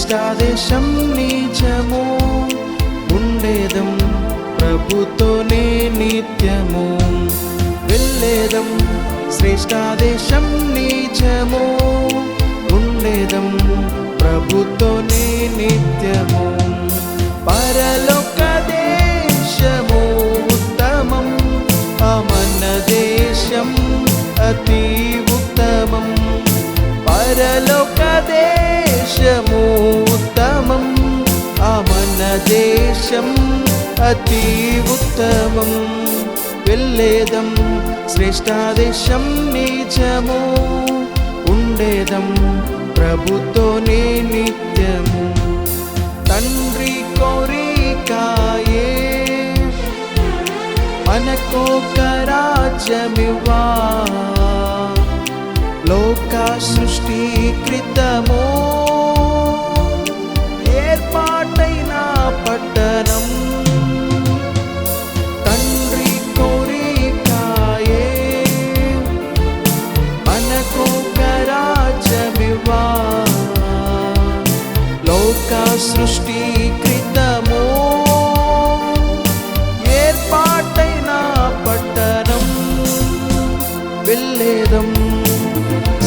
ఇష్టాదేశం నీచము ఉండేదం ప్రభుతోనే నిత్యము. వెళ్ళేదం శ్రేష్టాదేశం నీచము ఉండేదం ప్రభుతోనే నిత్యము. పరలోక దేశము ఉత్తమం అమన దేశం అతి ఉత్తమం. పరలోక దేశము దేశం అతి ఉత్తమం వెళ్ళేదం శ్రేష్టాదేశం నీచము ఉండేదం ప్రభుతోనే నిత్యము తండ్రి కోరికాయే మనకొక రాజ్యమివా లోక సృష్టి కృతమో లోక సృష్టికృతము. ఏర్పాటైన పట్టణం వెళ్ళేదం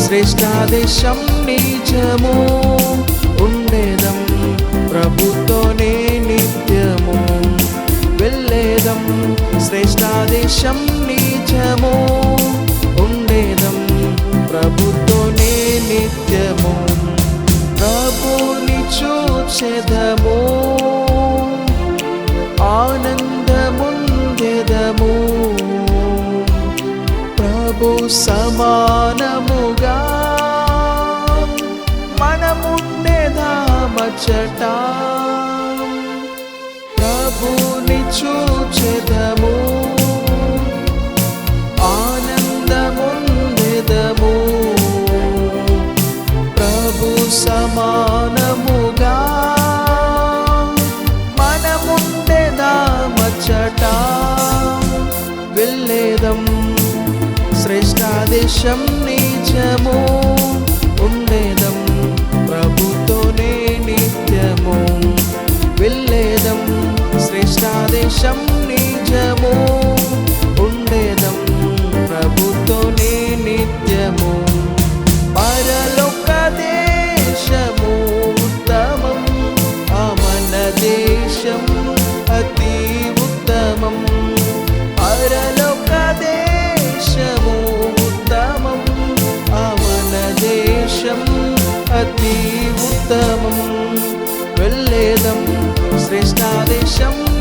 శ్రేష్టాదేశం నిజము ఉండేదం ప్రభుతోనే నిత్యము. వెళ్ళేదం శ్రేష్టాదేశం నిజము ఉండేదం ప్రభు ఔషధము ఆనందముందెదము. ప్రభు సమానముగా మనముండెదామచట ప్రభుని చూచెదము ఆనందముందెదము. ప్రభు సమా వెళ్ళేదం. శ్రేష్టాదేశం నిజము అతి ఉత్తమం. వెళ్ళేదం శ్రేష్టాదేశం